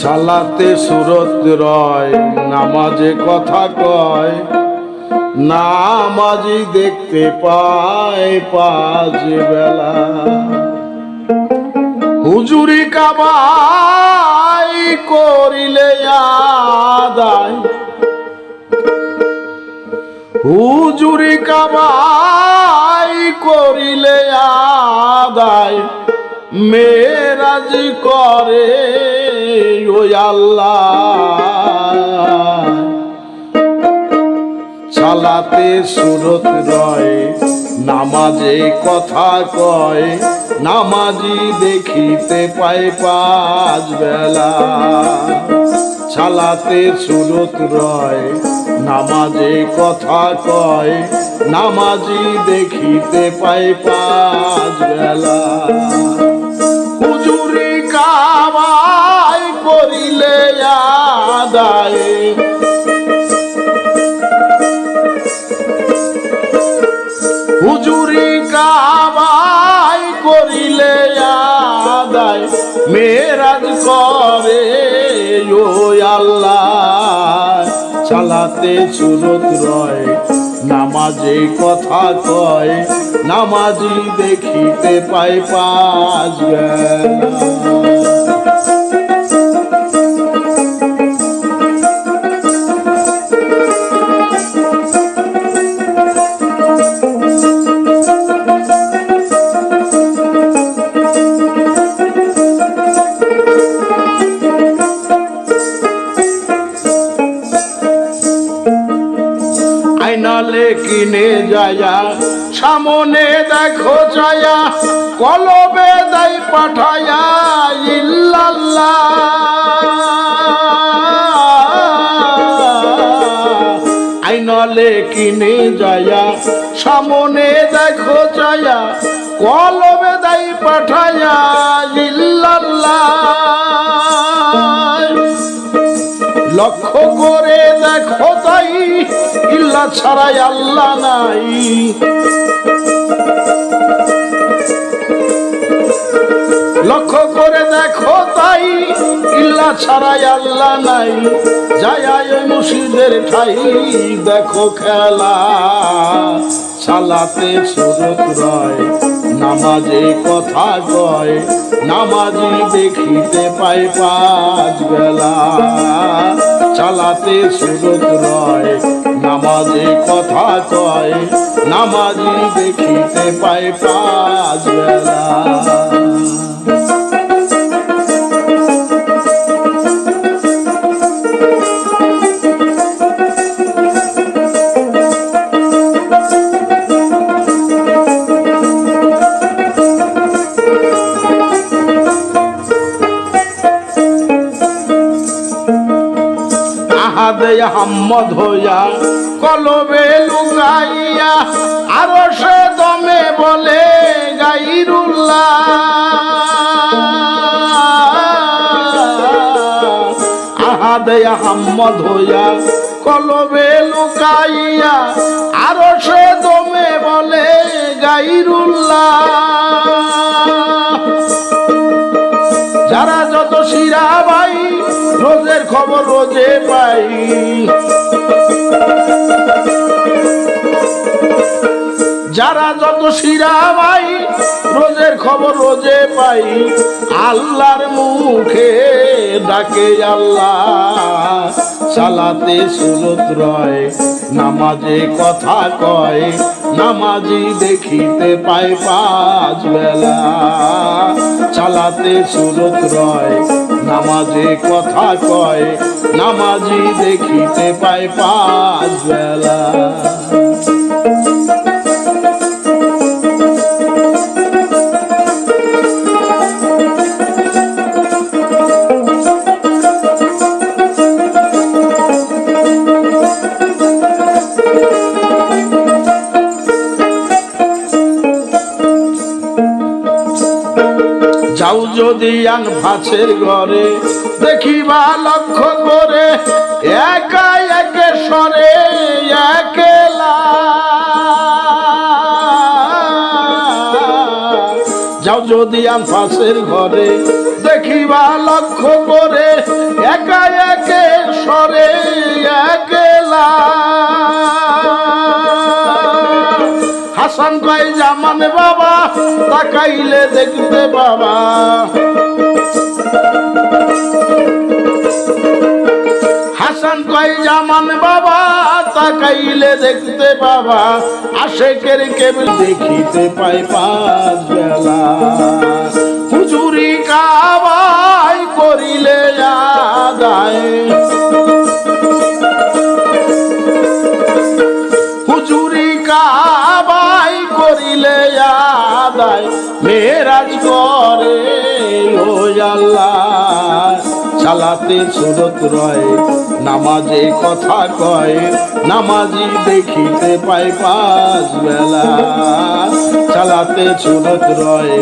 সালাতে সুরত রয়, নামাজে কথা কয় নামাজি দেখতে পায় পাঁচ বেলা। হুজুরি কাবাই করিলে আদায় হুজুরি কাবাই করিলে আদায়, মেরাজ করে ওই আল্লাহ। চালাতে সুরত রয়, নামাজে কথা কয়, নামাজি দেখিতে পায় পাঁচ বেলা। চালাতে সুরত রয়, নামাজে কথা কয়, নামাজি দেখিতে পাই পাঁচ বেলা। হুজুরি কামাই করিলে আদায়। হুজুরি কামাই করিলে আদায়। মেরাজ করে ও আল্লাহ চালাতে সুরত রয় নামাজে কথা কয় নামাজি দেখিতে পাই পাঁচ বেলা আইনালে কিনে যায়া, সামনে দেখো চায়া কলবে দাই পাঠায়া, ইল্লাল্লাহ। আইনালে কিনে যায়া, সামনে দেখো চায়া কলবে দাই পাঠায়া, ইল্লাল্লাহ। লক্ষ্য করে দেখো তাই, ইল্লা ছাড়াই আল্লাহ নাই। লক্ষ্য করে দেখো তাই, ইল্লা ছাড়াই আল্লাহ নাই। যায় ওই মুর্শিদের ঠাই, দেখো খেলা। সালাতে সুরত রয়, নামাজে কথা কয়, নামাজি দেখিতে পাই পাঁচ বেলা। চালাতে সুরত রয় নামাজে কথা কয় নামাজি দেখিতে পায় পাঁচ বেলা। আহাদে হাম্মদ হইয়া, কলবে লুকাইয়া, আরও সে দমে বলে, গাইরুল্লাহ। আহাদে হাম্মদ হইয়া, কলবে লুকাইয়া, আরও সে দমে বলে, গাইরুল্লাহ। রোজের খবর রোজে পাই। যারা যত শিরা ভাই, রোজের খবর রোজে পাই। আল্লাহর মুখে ডাকে আল্লাহ। চালাতে সুরত রয়, নামাজে কথা কয় নামাজি দেখিতে পায় পাঁচ বেলা। চালাতে সুরত রয়, নামাজে কথা কয় নামাজি দেখিতে পায় পাঁচ বেলা। দিয়ান ভাছের ঘরে, দেখিবা লক্ষ্য করে একা একে সরে, একেলা। যাও যদি আন পাশের ঘরে, দেখিবা লক্ষ্য করে একা একে সরে, একে হাসান ভাই জামান বাবা, তাকাইলে দেখবে বাবা। হাসান কয়, জামান বাবা, তাকাইলে দেখতে বাবা। আশেকের কেবল দেখিতে পাই পাঁচ বেলা। চালাতে সুরত রয়, নামাজে কথা কয়, নামাজি দেখিতে পায় পাঁচ বেলা। চালাতে সুরত রয়,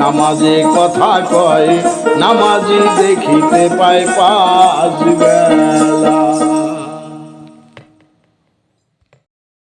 নামাজে কথা কয়, নামাজি দেখিতে পায় পাঁচ বেলা।